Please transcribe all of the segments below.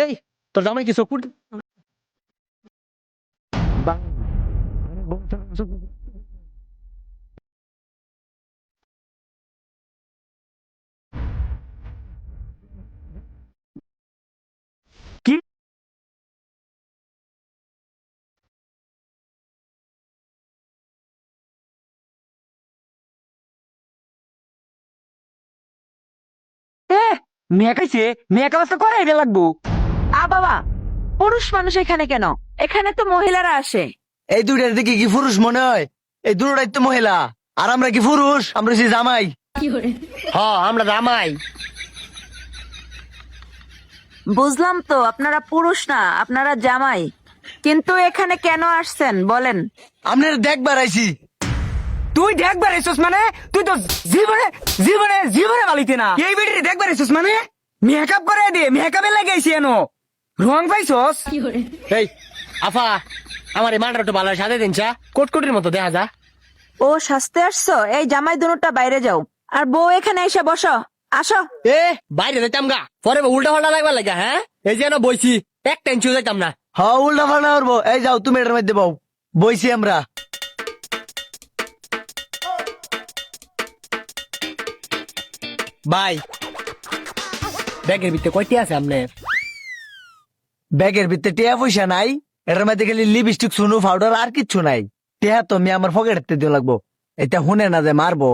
এই তোর জামাই কি চকুট কি মেয়ে কাইছে মেয়ে কাজ করে এটা লাগবো বাবা পুরুষ মানুষ এখানে কেন? এখানে তো মহিলারা আসে। এই দুইটার দিকে কি পুরুষ মনে হয়? এই দুটাই তো মহিলা। আর আমরা কি পুরুষ? আমরা হচ্ছি জামাই। হ আমরা জামাই। বুঝলাম তো আপনারা পুরুষ না আপনারা জামাই। কিন্তু এখানে কেন আসছেন বলেন। আপনার দেখবার আইছি তুই দেখবার এসছিস মানে? তুই তো জীবনে জীবনে জীবনে বালিতে না। এই বেটি দেখবার এসছিস মানে? মেকআপ করে দে মেকআপে লাগাইছি এনো। রং পাইছস এই আফা আমার এই একটু ভালো সাথে দিন চা। কোটকুটির মতো দেখা যা। ও সাজতে আসছো? এই জামাই দুটা বাইরে যাও। আর বউ এখানে এসে বসো। আসো। এ বাইরে যাইতাম গা। পরে উল্টা লাগবার লাগা হ্যাঁ? এই যে না বইছি এক টেনশন যাইতাম না। হ উল্টা ফাল্টা করব। এই যাও তুমি এটার মধ্যে বউ। বইছি আমরা। বাই। ব্যাগের ভিতরে কয়টি আছে আপনার ব্যাগের ভিতরে টিয়া পয়সা নাই এটার মধ্যে খালি লিপস্টিক সুনু পাউডার আর কিচ্ছু নাই। টিয়া তো আমি আমার পকেটে দিয়ে লাগবো। এটা শুনে না যে মারবো।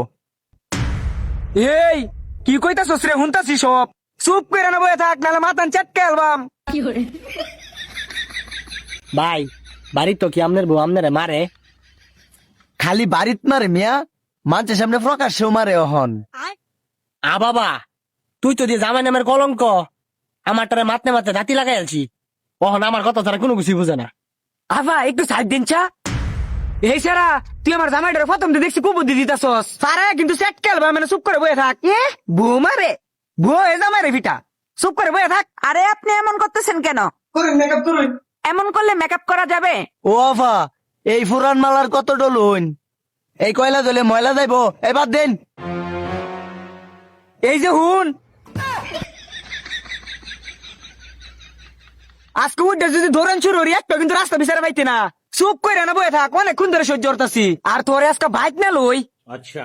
এই কি কইতাছস রে হুনতাছি সব। চুপ করে না বয়ে থাক নালে মাথান চাটকে আলবাম। ভাই বাড়ির তো কি আপনার বউ আপনারে মারে? খালি বাড়িত মারে মিয়া মানুষের সামনে প্রকাশ্যেও মারে অহন। আ বাবা তুই তো দিয়ে জামাই নামের কলঙ্ক। আমার টারে মাতনে মাতে দাঁতি লাগাই আলছি। ওহন আমার কথা তারা কোনো কিছু বুঝে না। আবা একটু সাইড দিন চা। এই সারা তুই আমার জামাইটারে প্রথম দিয়ে দেখছি সারা কিন্তু আলবাম মানে চুপ করে বয়ে থাক। এ বউ মারে বউ এ জামাইরে ভিটা। চুপ করে বয়ে থাক। আরে আপনি এমন করতেছেন কেন? এমন করলে মেকআপ করা যাবে? ও আফা এই ফুরান মালার কত ডলুন? এই কয়লা দলে ময়লা যাইবো। এবার দেন। এই যে হুন আজকে উঠে যদি ধরেন শুরু একটা কিন্তু রাস্তা বিচারে পাইতে না। চুপ করে না বয়ে থাক অনেকক্ষণ ধরে সহ্য করতাছি। আর তোরে আজকে বাইক না লই। আচ্ছা।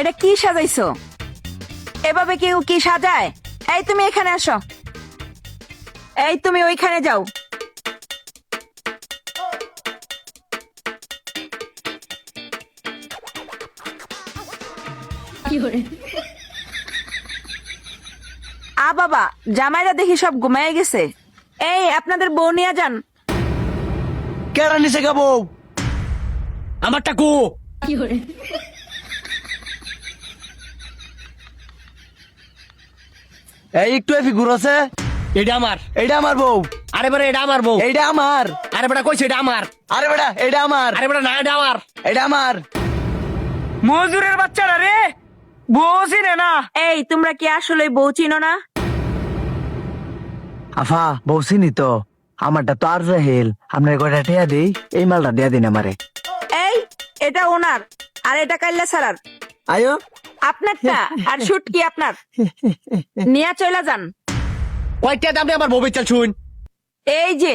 এটা কি সাজাইছো? এভাবে কেউ কি সাজায়? এই তুমি এখানে আসো। এই তুমি ওইখানে যাও। আ বাবা জামাইরা দেখি সব ঘুমায় গেছে। এই আপনাদের বউ নিয়ে যান। কেরা নিচে গাবো আমারটা কো এই একটু ফিগুর আছে। এটা আমার। এইটা আমার বউ। আরে বেটা এটা আমার বউ। এইটা আমার। আরে বেটা কইছে এটা আমার। আরে বেটা এইটা আমার। আরে বেটা না এটা আমার। এটা আমার। মজুরের বাচ্চারা রে। বসি রে না এই তোমরা কি আসলে বউ চিনো না? আফা বউ চিনি তো। আমারটা তো আর রাহেল আপনার দেই এই মালটা দিয়া দিন আমারে। এই এটা ওনার আর এটা কাইল্লা সারার। আয়ো। আপনারটা আর শুট কি আপনার। নিয়ে চলে যান। কয়টা দাম আমার বউ বেচাল শুন এই যে।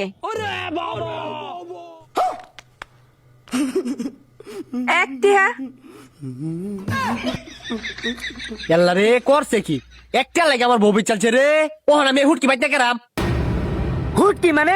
এক টিহা ইয়াল্লা রে করছে কি? একটা লাগে আমার বউ চলছে রে না আমি হুটকি বাইতে গেলাম। হুটকি মানে?